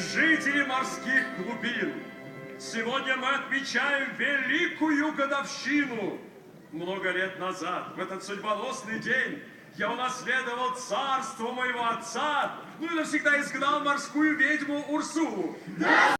жители морских глубин, сегодня мы отмечаем великую годовщину. Много лет назад, в этот судьбоносный день, я унаследовал царство моего отца, ну и навсегда изгнал морскую ведьму Урсу. Да!